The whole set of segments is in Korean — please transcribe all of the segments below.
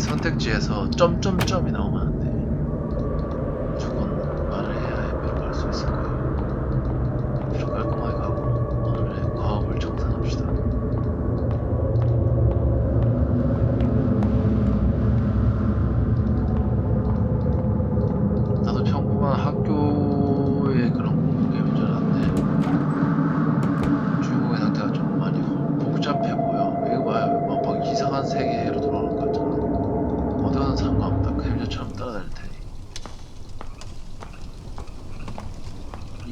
선택지에서 점점점이 나오면 안 돼. 무조건 말을 해야 F로 갈수 있을 거예요. F로 깔끔하게 가고 오늘의 과업을 정산합시다. 나도 평범한 학교의 그런 공부게임인 줄 알았는데 주인공의 상태가 좀 많이 복잡해 보여. 이거 봐요. 막, 막 이상한 세계로 돌아오는 거 같잖아. 어디가든 상관없다. 그림자처럼 따라다닐 테니.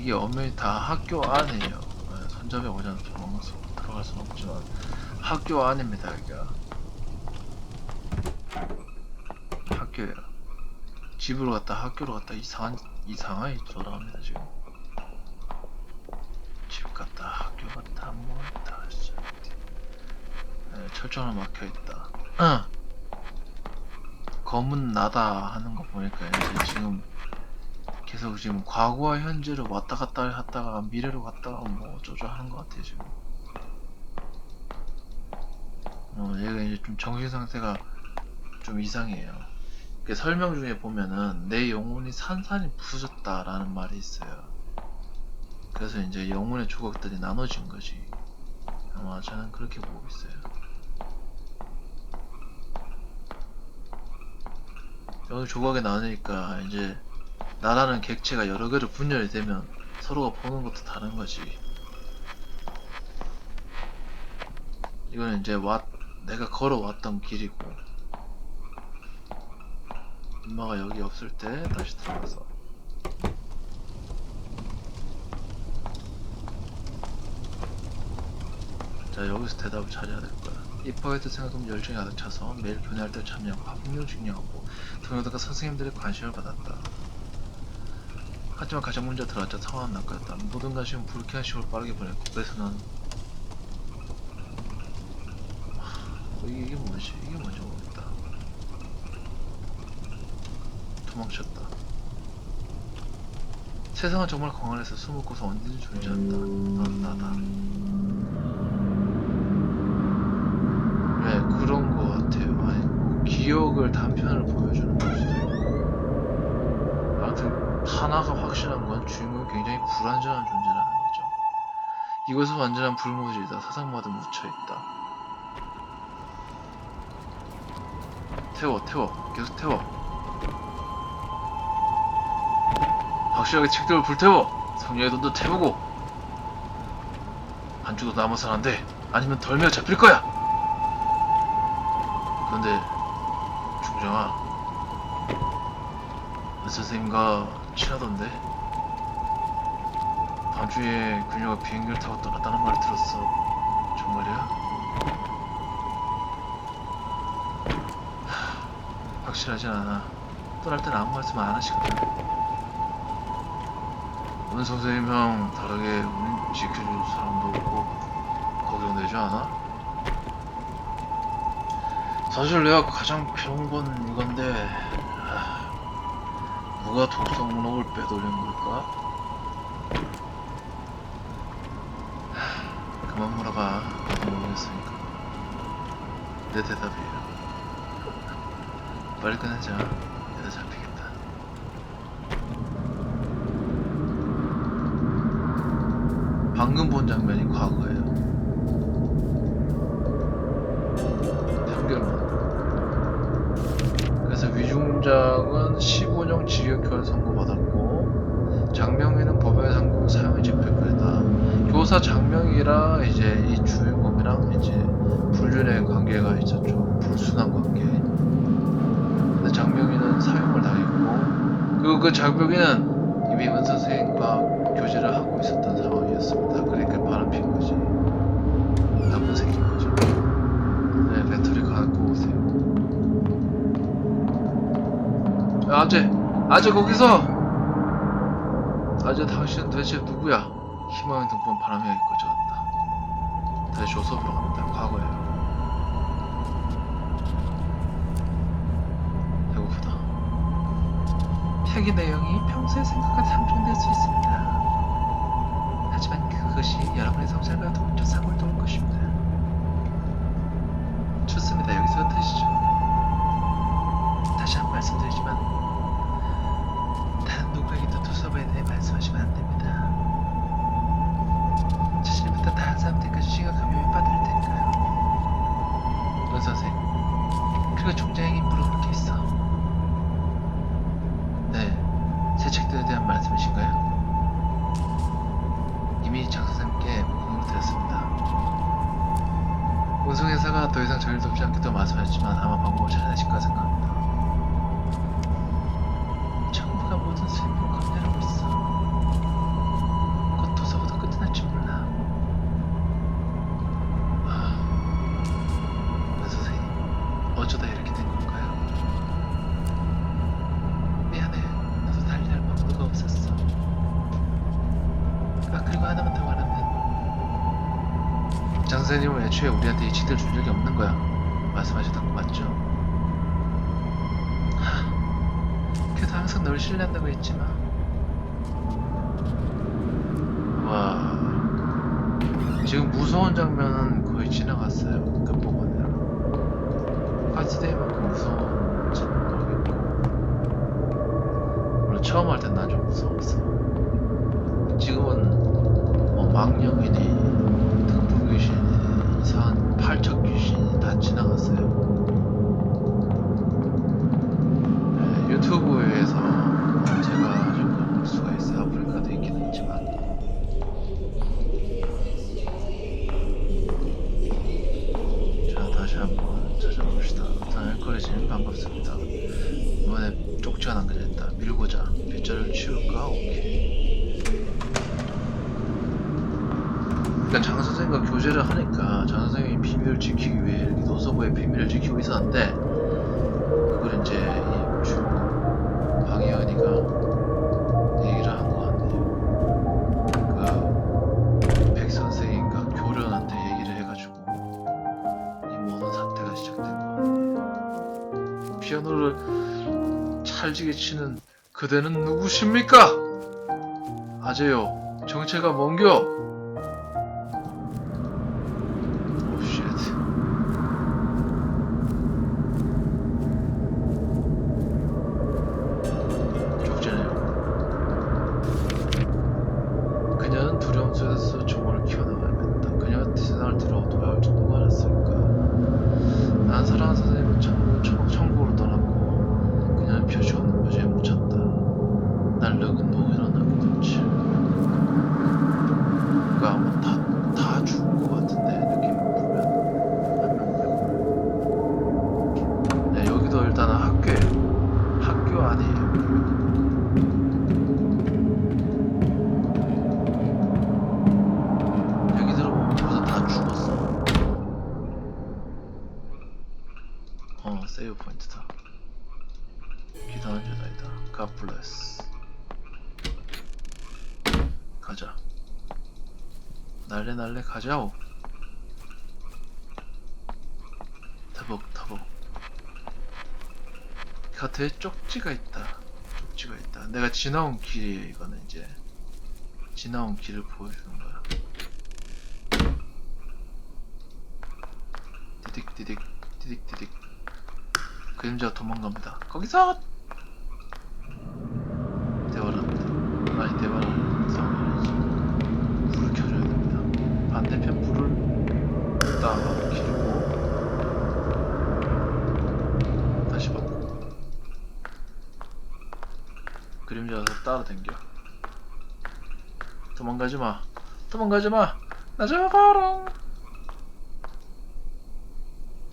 이게 엄연히 다 학교 안이에요. 네, 손잡이 오자는 수 들어갈 수는 없지만 학교 안입니다. 여기가 학교예요. 집으로 갔다 학교로 갔다 이상한 이상하게 돌아갑니다 지금. 집 갔다 학교 갔다 뭐 갔다 진짜. 네, 철저하게 막혀 있다. 응. 검은 나다 하는 거 보니까 이제 지금 계속 지금 과거와 현재로 왔다 갔다 하다가 미래로 갔다가 뭐 어쩌고 하는 것 같아 지금. 어 얘가 이제 좀 정신 상태가 좀 이상해요. 그 설명 중에 보면은 내 영혼이 산산이 부서졌다 라는 말이 있어요. 그래서 이제 영혼의 조각들이 나눠진 거지. 아마 저는 그렇게 보고 있어요. 영혼의 조각이 나누니까 이제 나라는 객체가 여러 개로 분열이 되면 서로가 보는 것도 다른 거지. 이거는 이제 왔 내가 걸어왔던 길이고. 엄마가 여기 없을 때 다시 들어가서. 자 여기서 대답을 잘해야 될 거야. 입학했을 생각하면 열정이 가득 차서 매일 교내할 때 참여하고 학문을 중요하고 동료들과 선생님들의 관심을 받았다 하지만 가장 문제 들어왔자 상황은 낚였다 모든 관심은 불쾌한 시간을 빠르게 보냈고 그래서 난 하, 이게, 이게 뭐지 이게 뭔지 모르겠다 도망쳤다. 세상은 정말 광활해서 숨었고서 언제든 존재한다. 넌 나다. 네, 그런 거 같아요. 아니, 뭐 기억을 단편으로 보여주는 걸 수도 있고. 아무튼, 하나가 확실한 건 주인공이 굉장히 불완전한 존재라는 거죠. 이것은 완전한 불모질이다. 사상마다 묻혀있다. 태워, 태워. 계속 태워. 확실하게 책들을 불태워 성녀의 돈도 태우고 안 죽어도 남아선 안돼 아니면 덜면 잡힐 거야 그런데 중정아 은 선생님과 친하던데 밤중에 그녀가 비행기를 타고 떠났다는 말을 들었어 정말이야? 하, 확실하진 않아 떠날 땐 아무 말씀 안 하시거든 오늘 선생님 형 다르게 우린 지켜줄 사람도 없고 걱정되지 않아? 사실 내가 가장 필요한 건 이건데 하, 누가 독성 문학을 빼돌린 걸까? 하, 그만 물어봐. 모르겠으니까. 내 대답이에요. 빨리 끝내자. 이러다 잡히겠다. 방금 본 장면이 과거예요. 장명희는 법원에 상고 사형을 집행했다. 교사 장명희랑 이제 이 주인공이랑 이제 불륜의 관계가 있었죠. 불순한 관계. 근데 장명희는 사형을 당했고 그리고 그 장명희는 이미 은 선생님과 교제를 하고 있었던 상황이었습니다. 그러니까 바람 핀 거지. 나쁜 새끼인 거죠. 네, 배터리 갖고 오세요. 야, 아재! 아재 거기서! 아재 당신은 도대체 누구야? 희망의 등불은 바람에 꺼져갔다. 다시 조섭으로 갑니다. 배고프다. 표기 내용이 평소의 생각과 상충될 수 있습니다. 하지만 그것이 여러분의 성찰과 도움조 상을 도울 것입니다. 좋습니다. 여기서 드시죠. 말씀드리지만 다른 누구에게도 도서부에 대해 말씀하시면 안 됩니다. 자신부터 다른 사람들까지 심각하게 윗받을 테니까요. 문 선생, 그리고 총장에게 물어볼 게 있어. 네, 새 책들에 대한 말씀이신가요? 이미 장 선생님께 공을 드렸습니다. 운송회사가 더 이상 저희를 돕지 않겠다고 말씀하셨지만 아마 방법을 찾아내실 거라 생각합니다. 애초에 우리한테 이 책들 줄 적이 없는 거야. 말씀하셨던 거 맞죠? 하, 그래도 항상 널 신뢰한다고 했지만. 와, 지금 무서운 장면은 거의 지나갔어요. 끝부분은. 카스데이만큼 무서운 장면은 있고. 물론 처음 할 땐 난 좀 무서웠어. 지금은 뭐 망령이니 등불 귀신이 이상한 팔척 귀신이 다 지나갔어요. 네, 유튜브에서 제가 좀볼 수가 있어요. 아프리카도 있긴 있지만. 자 다시 한번 찾아봅시다. 알코올이지는 반갑습니다. 이번에 쪽지가 남겨졌다. 밀고자 빗자를 치울까? 오케이. 그러니까 장 선생과 교제를 하니까 장 선생이 비밀을 지키기 위해 이렇게 도서부의 비밀을 지키고 있었는데 그걸 이제 이 주인공 방혜연이가 얘기를 한 것 같네요. 그 백 선생인가 교련한테 얘기를 해가지고 이 모든 사태가 시작된 것 같네요. 피아노를 찰지게 치는 그대는 누구십니까? 아재요, 정체가 뭔겨? 떠났고 그녀는 표시 없는 묘지에 묻혔다. 날 늙은 노인하나 그렇지. 그가 아마 다, 다 죽은 것 같은데 느낌 보면 한명 빼고. 네, 여기도 일단은 학교예요. 학교 아니에요. 여기 들어보면 벌써 다 죽었어. 어, 세이브 포인트다. 기도하는 bless. 가자. 날래 날래 가자오. 타복. 곁에 쪽지가 있다. 쪽지가 있다. 내가 지나온 길이에요. 이거는 이제 지나온 길을 보여주는 거야. 디딕 디딕 디딕 디딕. 그림자가 도망갑니다. 거기서 아니 대화를 상황이지. 불을 켜줘야 됩니다. 반대편 불을 딱 켜고 다시 바꾸고 그림자가 따라댕겨. 도망가지 마. 도망가지 마. 나 잡아라.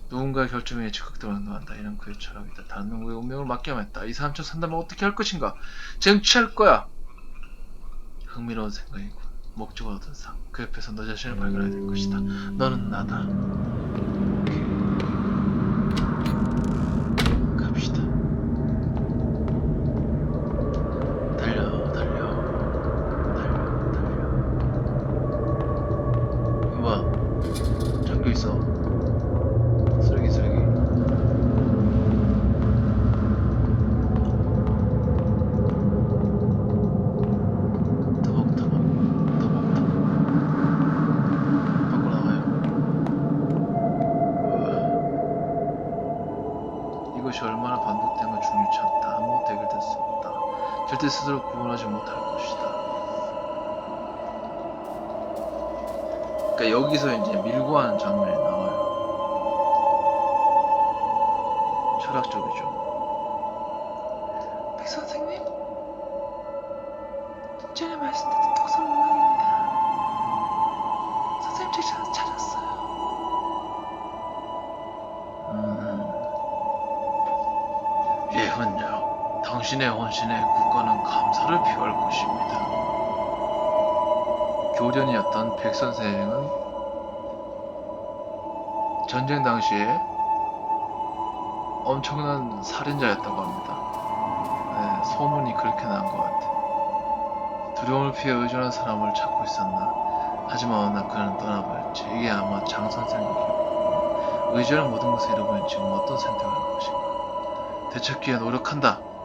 누군가의 결정에 즉각적으로 행동한다. 이런 그의 철학이다. 다른 누구의 운명을 맡겨야만 했다. 이 사람처럼 산다면 어떻게 할 것인가? 쟁취할 거야. 흥미로운 생각이군. 목적을 얻은 상. 그 옆에서 너 자신을 발견하게 될 것이다. 너는 나다. 달려, 달려, 달려, 달려. 이거 뭐야? 잠겨 있어. 쓰레기, 쓰레기. 터벅, 터벅, 터벅, 터벅. 밖으로 나가요. 으아. 이 것이 얼마나 반복된 건 중요치 않다. 아무것도 해결될 수 없다. 절대 스스로 구원하지 못할 것이다. 그러니까 여기서 이제 밀고 하는 장면이 나와요. 철학적이죠. 당신의 헌신에 국가는 감사를 표할 것입니다. 교련이었던 백 선생은 전쟁 당시에 엄청난 살인자였다고 합니다. 네, 소문이 그렇게 난 것 같아. 두려움을 피해 의존한 사람을 찾고 있었나. 하지만 어느 날 그는 떠나버렸지. 이게 아마 장 기억. 의존한 모든 것을 잃어버린 지금 어떤 선택을 할 것인가. 되찾기에 노력한다.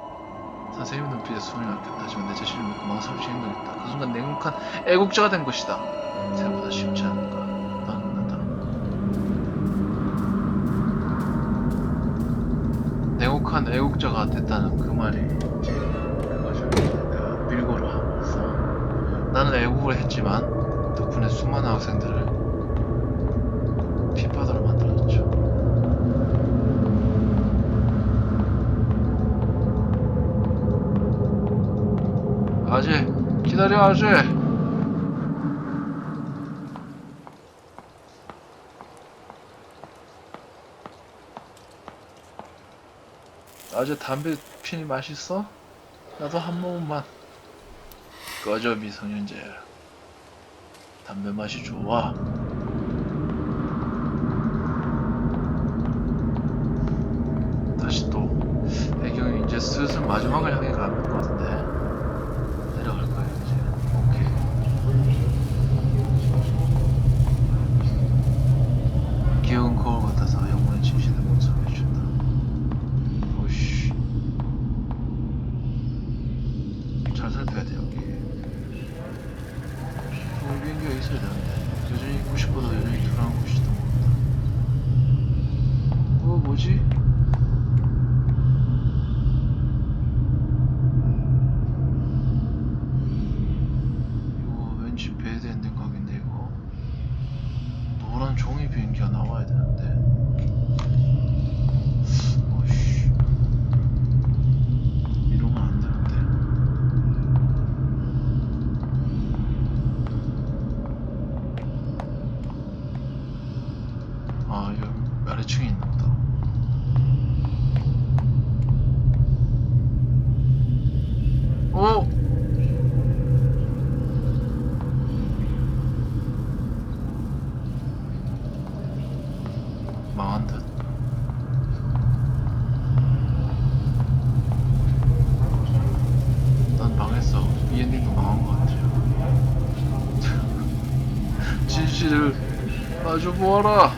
선생님 눈빛에 숨이 막혔다. 하지만 내 자신을 믿고 망설임없이 행동했다. 그 순간 냉혹한 애국자가 된 것이다. 생각보다 쉽지 않은가. 나는 난다. 냉혹한 애국자가 됐다는 그 말이 그거죠. 내가 밀고를 하면서 나는 애국을 했지만 덕분에 수많은 학생들을 핏바다로 만들었죠. 아재 기다려 아재 아재 담배 피니 맛있어? 나도 한 모금만. 꺼져 미성년자야. 담배 맛이 좋아. 다시 또 배경이 이제 슬슬 마지막을 향해 것 같은데 내려갈 거야 이제 오케이 기억은 거울 같아서 영혼의 진실을 못 소개해준다 오씨 잘 살펴야 돼 여기 좋은 비행기가 있어야 되는데 여전히 있고 싶어도 여전히 돌아온 곳이 더 멀다 어 뭐지? 이거 왠지 배드 엔딩 각인데 이거 노란 종이 비행기가 나와야 되는데 어이씨 이러면 안 되는데 아 여기 아래층에 있나 보다 어? 망한 듯. 난 망했어. 이 엔딩도 망한 것 같아요. 진실을 마주 보아라.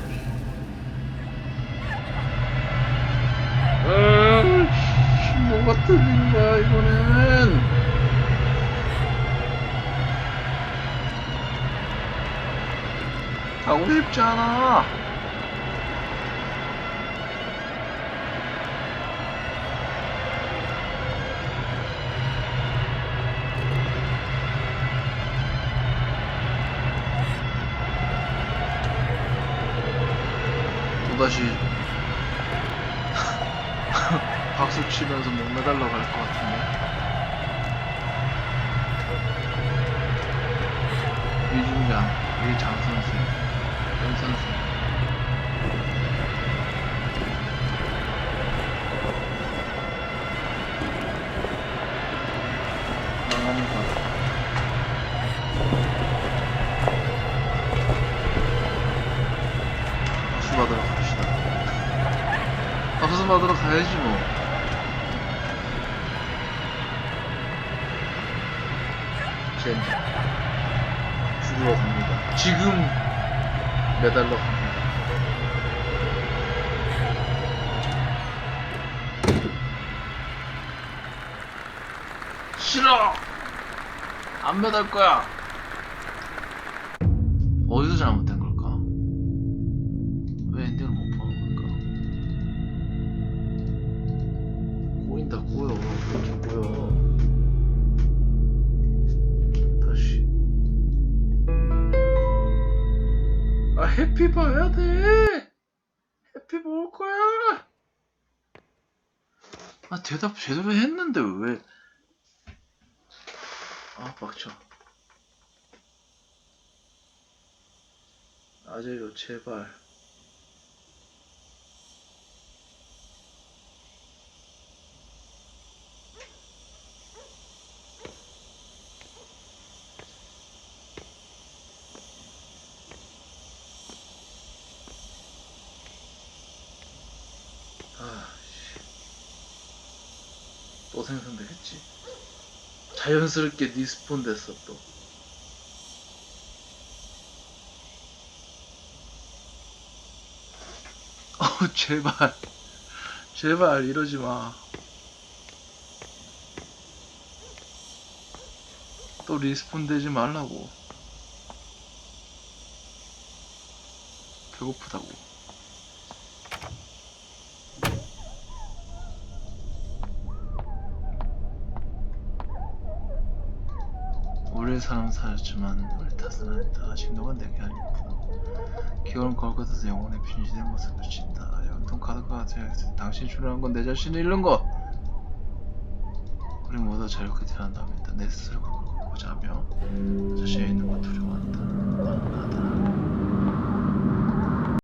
아이씨, 뭐 같은 일인가 이거는. 가고 싶지 않아. 또다시 박수 치면서 목 매달러 갈 것 같은 데 이중장, 이장 선생, 연 선생 망하는 것 박수 받으러 갑시다. 박수 받으러 가야지 뭐. 젠장 죽으러 갑니다. 지금 매달러 갑니다. 싫어! 안 매달 거야. 어디서 잘못된 해피 봐야 돼. 해피 볼 거야. 아 대답 제대로 했는데 왜? 아 빡쳐. 아재요 제발. 또 생성되겠지. 자연스럽게 리스폰 됐어 또. 어 제발 제발 이러지 마. 또 리스폰 되지 말라고. 배고프다고. 사람 살았지만 우리 탓은 아니다. 아직 녹아내게 아니구나. 기어는 걸것에서 영혼의 빈신의 모습을 친다. 연통 카드가 되어야겠어. 당신이 출연한 건 내 자신을 잃는 것. 우리 모두 자유롭게 태어난답니다. 내 스스로 보자며 나 자신이 있는 걸 두려워한다. 나는 나다.